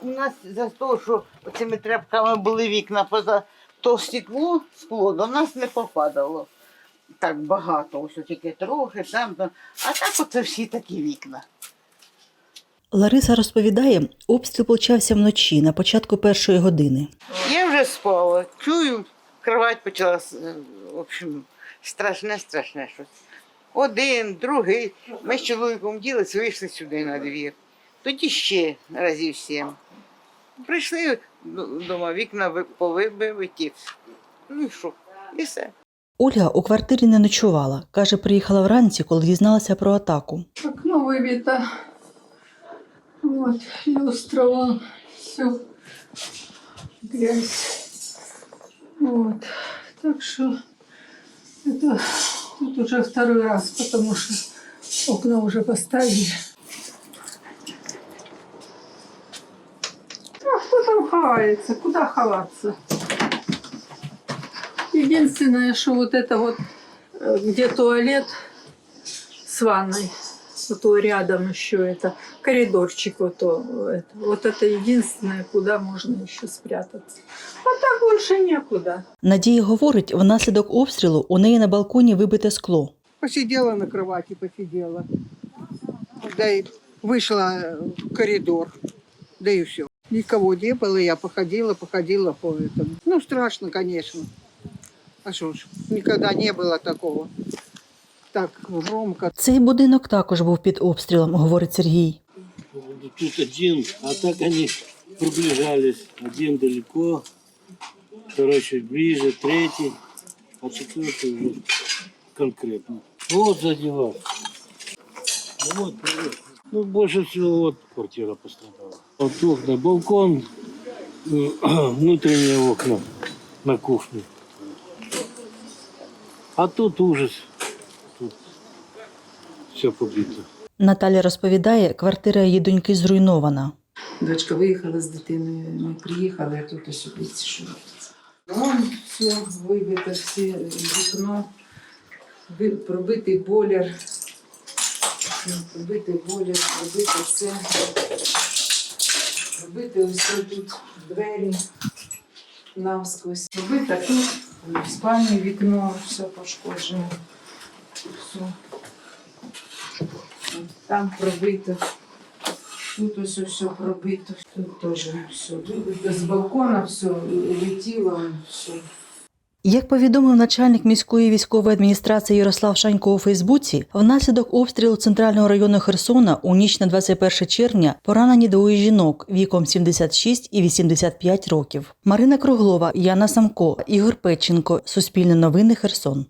у нас за те, що цими тряпками були вікна поза то стекло, скло до нас не попадало. Так багато, ось тільки трохи, там, там. А так оце всі такі вікна. Лариса розповідає, обстріл почався вночі на початку першої години. Я вже спала, чую, кровать почала, е, в общем, страшне, страшне щось. Один, другий. Ми з чоловіком ділись, вийшли сюди на двір. Тоді ще разів сім. Прийшли вдома, вікна ви- повибиті. Ну і що? І все. Ольга у квартирі не ночувала. Каже, приїхала вранці, коли дізналася про атаку. Окно выбито. Вот, люстра вон, все, грязь. Вот, так что это тут уже второй раз, потому что окна уже поставили. А кто там ховается? Куда ховаться? Единственное, что вот это вот, э, где туалет с ванной, вот то рядом еще это коридорчик, вот, то, это, вот это единственное, куда можно еще спрятаться. А так больше некуда. Надія говорить, внаслідок обстрілу у неї на балконі вибите скло. Посидела на кровати, посидела. Да и вышла в коридор. Да и все. Никого не было, я походила, походила по этому. Ну, страшно, конечно. А что ж, никогда не было такого. Так громко. Цей будинок також був під обстрілом, говорить Сергій. Тут один, а так они приближались. Один далеко, второй чуть ближе, третий, а четвертый уже конкретно. Вот задевал. Ну вот, привет. Ну, больше всего вот квартира пострадала. Вот окна, балкон, э, внутренние окна на кухне. А тут ужас. Тут все побито. Наталя розповідає, квартира її доньки зруйнована. Дочка виїхала з дитиною, ми приїхали, а тут ось ось що робиться. Вон все вибито, всі вікно, пробитий бойлер, Пробитий бойлер, пробите все. Пробити ось тут двері навскось. Пробите тут, в спальні вікно, все пошкоджено. Все. Там пробито. Тут ось все пробито, тут теж все. З балкона все летіло, все. Як повідомив начальник міської військової адміністрації Ярослав Шанько у Фейсбуці, внаслідок обстрілу центрального району Херсона у ніч на 21 червня поранені двоє жінок віком 76 і 85 років. Марина Круглова, Яна Самко, Ігор Печенко. Суспільне новини Херсон.